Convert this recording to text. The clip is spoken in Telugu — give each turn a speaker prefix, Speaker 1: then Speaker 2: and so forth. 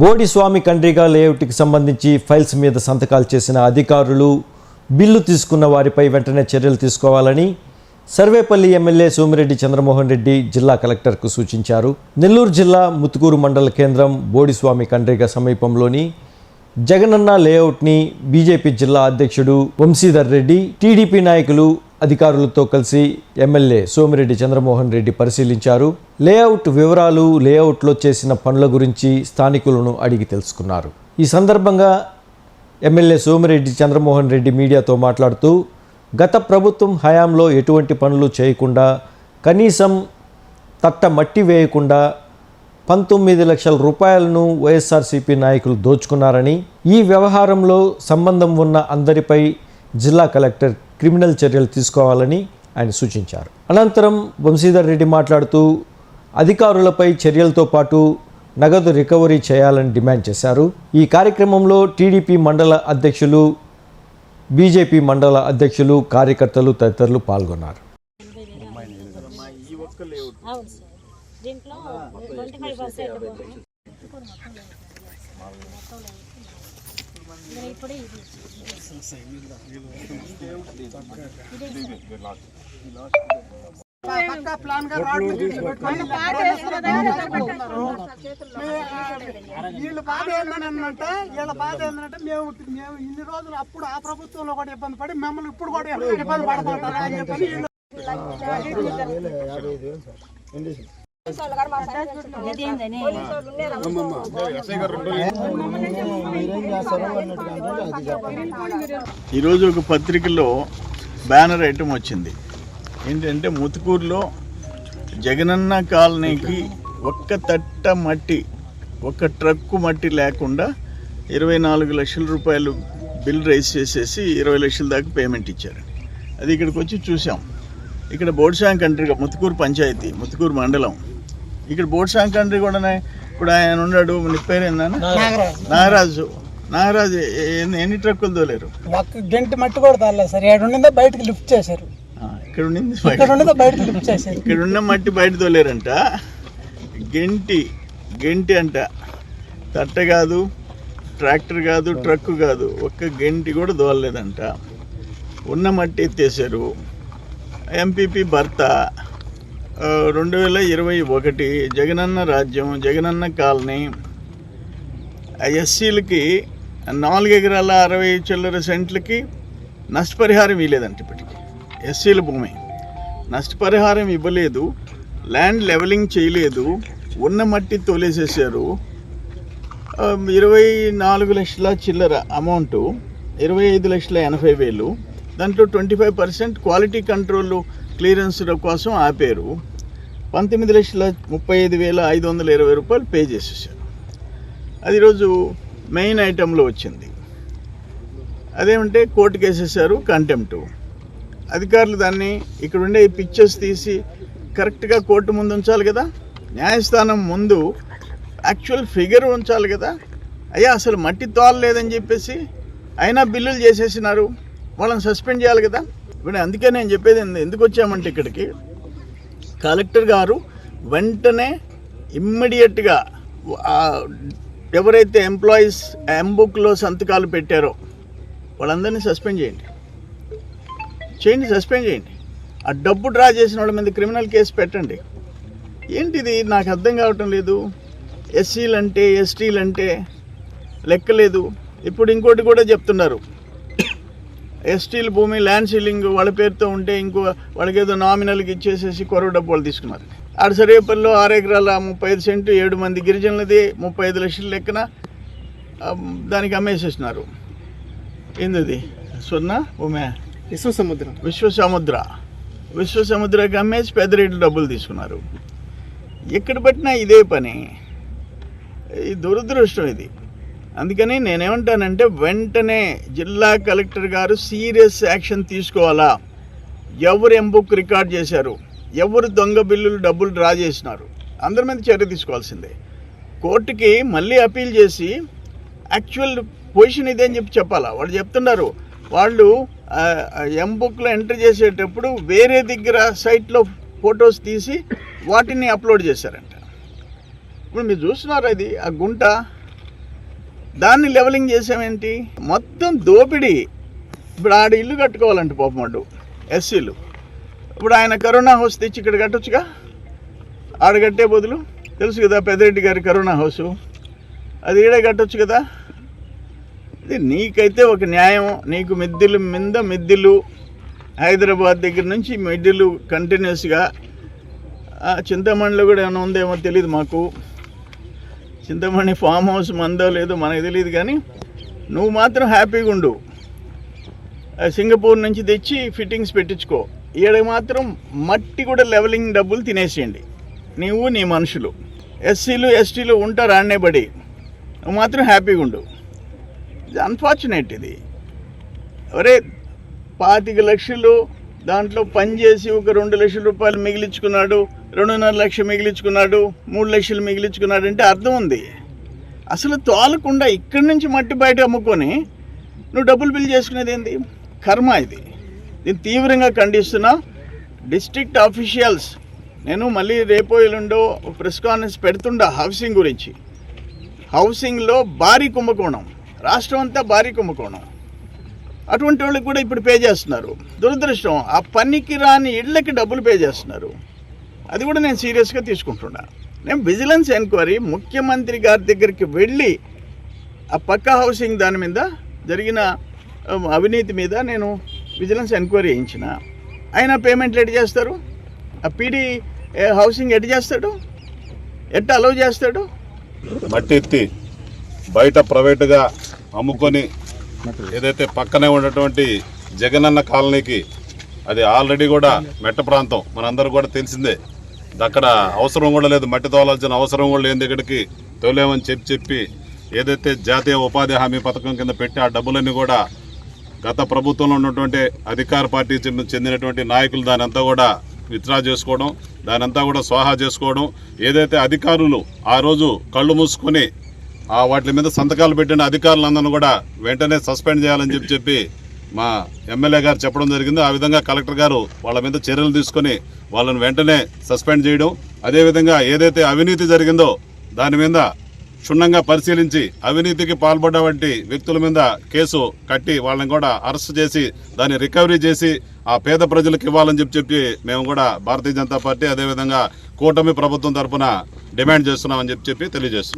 Speaker 1: బోడిస్వామి కండ్రిగా లేఅవుట్కి సంబంధించి ఫైల్స్ మీద సంతకాలు చేసిన అధికారులు బిల్లు తీసుకున్న వారిపై వెంటనే చర్యలు తీసుకోవాలని సర్వేపల్లి ఎమ్మెల్యే సోమిరెడ్డి చంద్రమోహన్ రెడ్డి జిల్లా కలెక్టర్కు సూచించారు. నెల్లూరు జిల్లా ముత్తుకూరు మండల కేంద్రం బోడిస్వామి కండ్రిగ సమీపంలోని జగనన్న లేఅవుట్ని బీజేపీ జిల్లా అధ్యక్షుడు వంశీధర్ రెడ్డి టీడీపీ నాయకులు అధికారులతో కలిసి ఎమ్మెల్యే సోమిరెడ్డి చంద్రమోహన్ రెడ్డి పరిశీలించారు. లేఅవుట్ వివరాలు లేఅవుట్లో చేసిన పనుల గురించి స్థానికులను అడిగి తెలుసుకున్నారు. ఈ సందర్భంగా ఎమ్మెల్యే సోమిరెడ్డి చంద్రమోహన్ రెడ్డి మీడియాతో మాట్లాడుతూ గత ప్రభుత్వం హయాంలో ఎటువంటి పనులు చేయకుండా కనీసం తట్ట మట్టి వేయకుండా పంతొమ్మిది లక్షల రూపాయలను వైఎస్ఆర్సీపీ నాయకులు దోచుకున్నారని ఈ వ్యవహారంలో సంబంధం ఉన్న అందరిపై జిల్లా కలెక్టర్ క్రిమినల్ చర్యలు తీసుకోవాలని ఆయన సూచించారు. అనంతరం వంశీధర్ రెడ్డి మాట్లాడుతూ అధికారులపై చర్యలతో పాటు నగదు రికవరీ చేయాలని డిమాండ్ చేశారు. ఈ కార్యక్రమంలో టీడీపీ మండల అధ్యక్షులు బీజేపీ మండల అధ్యక్షులు కార్యకర్తలు తదితరులు పాల్గొన్నారు.
Speaker 2: దీంట్లో ట్వంటీ ఫైవ్ పర్సెంట్
Speaker 3: వీళ్ళ బాధ ఏంటంటే వీళ్ళ బాధ ఏంటంటే మేము మేము ఇన్ని రోజులు అప్పుడు ఆ ప్రభుత్వంలో కూడా ఇబ్బంది పడి మిమ్మల్ని ఇప్పుడు కూడా ఇబ్బంది పడుతుంటారు అని
Speaker 2: చెప్పి
Speaker 4: ఈరోజు ఒక పత్రికలో బ్యానర్ ఐటమ్ వచ్చింది. ఏంటంటే ముతుకూరులో జగనన్న కాలనీకి ఒక్క తట్ట మట్టి ఒక్క ట్రక్కు మట్టి లేకుండా ఇరవై నాలుగు లక్షల రూపాయలు బిల్ రైజ్ చేసేసి ఇరవై లక్షల దాకా పేమెంట్ ఇచ్చారు. అది ఇక్కడికి వచ్చి చూసాం. ఇక్కడ బోడ్షాంగ్ కంట్రీగా ముతుకూరు పంచాయతీ ముతుకూరు మండలం. ఇక్కడ బోడ్సాంగ్ కంట్రీ కూడా ఇప్పుడు ఆయన ఉన్నాడు నీ పేరు ఏందన్న? నాగరాజు. నాగరాజు. ఎన్ని- ట్రక్కులు తోలేరు?
Speaker 3: గంట మట్టి కూడా తరలేదు సార్. ఏడు ఉండిందో బయటకి లిఫ్ట్ చేశారు.
Speaker 4: ఇక్కడ ఉండింది
Speaker 3: ఇక్కడ ఉండిందో బయటకి లిఫ్ట్ చేశారు.
Speaker 4: ఇక్కడ ఉన్న మట్టి బయట తోలేరంట. గెంటి గెంటి అంట. తట్ట కాదు ట్రాక్టర్ కాదు ట్రక్ కాదు ఒక్క గెంటి కూడా దోలలేదంట ఉన్న మట్టి ఎత్తేసారు ఎంపీపీ భర్త. రెండు వేల ఇరవై ఒకటి జగనన్న రాజ్యం జగనన్న కాలనీ ఎస్సీలకి నాలుగు ఎకరాల అరవై చిల్లర సెంట్లకి నష్టపరిహారం ఇవ్వలేదంట ఇప్పటికి. ఎస్సీల భూమి. నష్టపరిహారం ఇవ్వలేదు ల్యాండ్ లెవెలింగ్ చేయలేదు ఉన్న మట్టి తోలేసేసారు ఇరవై నాలుగు లక్షల చిల్లర అమౌంట్ ఇరవై ఐదు లక్షల ఎనభై వేలు. దాంట్లో twenty five percent quality control క్లియరెన్స్ల కోసం ఆపారు. పంతొమ్మిది లక్షల ముప్పై ఐదు వేల ఐదు వందల ఇరవై రూపాయలు పే చేసేసారు. అది ఈరోజు మెయిన్ ఐటెంలో వచ్చింది. అదేమంటే కోర్టు కేసేసారు కంటెంప్ట్. అధికారులు దాన్ని ఇక్కడ ఉండే ఈ పిక్చర్స్ తీసి కరెక్ట్గా కోర్టు ముందు ఉంచాలి కదా? న్యాయస్థానం ముందు యాక్చువల్ ఫిగర్ ఉంచాలి కదా? అయ్యా అసలు మట్టి తోలలేదని చెప్పేసి అయినా బిల్లులు చేసేసినారు. వాళ్ళని సస్పెండ్ చేయాలి కదా? ఇప్పుడు అందుకే నేను చెప్పేది ఎందుకు వచ్చామంటే ఇక్కడికి? కలెక్టర్ గారు వెంటనే ఇమ్మీడియట్గా ఎవరైతే ఎంప్లాయీస్ ఎంబుక్లో సంతకాలు పెట్టారో వాళ్ళందరినీ సస్పెండ్ చేయండి. చేయండి సస్పెండ్ చేయండి. ఆ డబ్బు డ్రా చేసిన వాళ్ళ మీద క్రిమినల్ కేసు పెట్టండి. ఏంటిది? నాకు అర్థం కావటం లేదు. ఎస్సీలు అంటే ఎస్టీలు అంటే లెక్కలేదు. ఇప్పుడు ఇంకోటి కూడా చెప్తున్నారు. ఎస్టీల భూమి ల్యాండ్ సీలింగ్ వాళ్ళ పేరుతో ఉంటే ఇంకో వాళ్ళకి ఏదో నామినల్కి ఇచ్చేసేసి కొరవ డబ్బు వాళ్ళు తీసుకున్నారు. ఆడ సరేపల్లిలో ఆరు ఎకరాల ముప్పై ఐదు సెంటు ఏడు మంది గిరిజనులది ముప్పై ఐదు లక్షల లెక్కన దానికి అమ్మేసేసినారు. ఏంది సున్నా భూమి?
Speaker 3: విశ్వ సముద్రం
Speaker 4: విశ్వసముద్ర. విశ్వసముద్రకి అమ్మేసి పెద్ద రేట్లు డబ్బులు తీసుకున్నారు. ఎక్కడ పెట్టినా ఇదే పని. ఈ దురదృష్టం ఇది. అందుకని నేనేమంటానంటే వెంటనే జిల్లా కలెక్టర్ గారు సీరియస్ యాక్షన్ తీసుకోవాలా? ఎవరు ఎంబుక్ రికార్డ్ చేశారు? ఎవరు దొంగ బిల్లులు డబ్బులు డ్రా చేసినారు? అందరి మీద చర్య తీసుకోవాల్సిందే. కోర్టుకి మళ్ళీ అపీల్ చేసి యాక్చువల్ పొజిషన్ ఇదే అని చెప్పి చెప్పాలా? వాళ్ళు చెప్తున్నారు వాళ్ళు ఎంబుక్లో ఎంటర్ చేసేటప్పుడు వేరే దగ్గర సైట్లో ఫొటోస్ తీసి వాటిని అప్లోడ్ చేశారంట. ఇప్పుడు మీరు చూస్తున్నారు అది ఆ గుంట? దాన్ని లెవలింగ్ చేసామేంటి? మొత్తం దోపిడీ. ఇప్పుడు ఆడ ఇల్లు కట్టుకోవాలంటే పాపమాడు ఎస్సీలు. ఇప్పుడు ఆయన కరోనా హౌస్ తెచ్చి ఇక్కడ కట్టొచ్చుగా? ఆడ కట్టే బదులు తెలుసు కదా పెద్దరెడ్డి గారి కరోనా హౌసు. అది ఈడే కట్టొచ్చు కదా? ఇది నీకైతే ఒక న్యాయం. నీకు మిద్దిలు మింద మిద్దిలు. హైదరాబాద్ దగ్గర నుంచి మిద్దెలు కంటిన్యూస్గా ఆ, చింతమణిలో కూడా ఏమైనా ఉందేమో తెలియదు మాకు. చింతమణి ఫామ్ హౌస్ మందో లేదో మనకు తెలియదు కానీ నువ్వు మాత్రం హ్యాపీగా ఉండు. సింగపూర్ నుంచి తెచ్చి ఫిట్టింగ్స్ పెట్టించుకో. ఈడ మాత్రం మట్టి కూడా లెవలింగ్ డబ్బులు తినేసేయండి. నీవు నీ మనుషులు. ఎస్సీలు ఎస్టీలు ఉంటారు ఆడనే బడి. నువ్వు మాత్రం హ్యాపీగా ఉండు. ఇది అన్ఫార్చునేట్ ఇది. ఒరే పాతిక లక్షలు దాంట్లో పనిచేసి ఒక రెండు లక్షల రూపాయలు మిగిలించుకున్నాడు. రెండున్నర లక్షలు మిగిలించుకున్నాడు మూడు లక్షలు మిగిలించుకున్నాడు అంటే అర్థం ఉంది. అసలు తోలకుండా ఇక్కడి నుంచి మట్టి బయట అమ్ముకొని నువ్వు డబ్బులు బిల్ చేసుకునేది ఏంది? కర్మ ఇది. నేను తీవ్రంగా ఖండిస్తున్నా. డిస్ట్రిక్ట్ ఆఫీషియల్స్ నేను మళ్ళీ రేపో ఎల్లుండో ప్రెస్ కాన్ఫరెన్స్ పెడుతుండా హౌసింగ్ గురించి. హౌసింగ్లో భారీ కుంభకోణం రాష్ట్రం అంతా భారీ కుంభకోణం. అటువంటి వాళ్ళకి కూడా ఇప్పుడు పే చేస్తున్నారు. దురదృష్టం ఆ పనికి రాని ఇళ్ళకి డబ్బులు పే చేస్తున్నారు. అది కూడా నేను సీరియస్గా తీసుకుంటున్నా. నేను విజిలెన్స్ ఎంక్వైరీ ముఖ్యమంత్రి గారి దగ్గరికి వెళ్ళి ఆ పక్క హౌసింగ్ దాని మీద జరిగిన అవినీతి మీద నేను విజిలెన్స్ ఎంక్వైరీ వేయించిన ఆయన పేమెంట్లు ఎట్ చేస్తారు? ఆ పీడీ హౌసింగ్ ఎట్ చేస్తాడు? ఎట్ అలౌ చేస్తాడు?
Speaker 5: మట్టి ఎత్తి బయట ప్రైవేటుగా అమ్ముకొని ఏదైతే పక్కనే ఉన్నటువంటి జగనన్న కాలనీకి అది ఆల్రెడీ కూడా మెట్ట ప్రాంతం. మనందరూ కూడా తెలిసిందే. అక్కడ అవసరం కూడా లేదు మట్టి తోలాల్సిన అవసరం కూడా లేని దగ్గరికి తోలేమని చెప్పి చెప్పి ఏదైతే జాతీయ ఉపాధి హామీ పథకం కింద పెట్టి ఆ డబ్బులన్నీ కూడా గత ప్రభుత్వంలో ఉన్నటువంటి అధికార పార్టీ చెందినటువంటి నాయకులు దానంతా కూడా విత్డ్రా చేసుకోవడం దానంతా కూడా స్వాహా చేసుకోవడం ఏదైతే అధికారులు ఆ రోజు కళ్ళు మూసుకొని ఆ వాటి మీద సంతకాలు పెట్టిన అధికారులందరినీ కూడా వెంటనే సస్పెండ్ చేయాలని చెప్పి చెప్పి మా ఎమ్మెల్యే గారు చెప్పడం జరిగింది. ఆ విధంగా కలెక్టర్ గారు వాళ్ళ మీద చర్యలు తీసుకొని వాళ్ళని వెంటనే సస్పెండ్ చేయడం అదేవిధంగా ఏదైతే అవినీతి జరిగిందో దాని మీద క్షుణ్ణంగా పరిశీలించి అవినీతికి పాల్పడ్డ వంటి వ్యక్తుల మీద కేసు కట్టి వాళ్ళని కూడా అరెస్ట్ చేసి దాన్ని రికవరీ చేసి ఆ పేద ప్రజలకు ఇవ్వాలని చెప్పి చెప్పి మేము కూడా భారతీయ జనతా పార్టీ అదేవిధంగా కూటమి ప్రభుత్వం తరపున డిమాండ్ చేస్తున్నామని చెప్పి చెప్పి తెలియజేస్తున్నాం.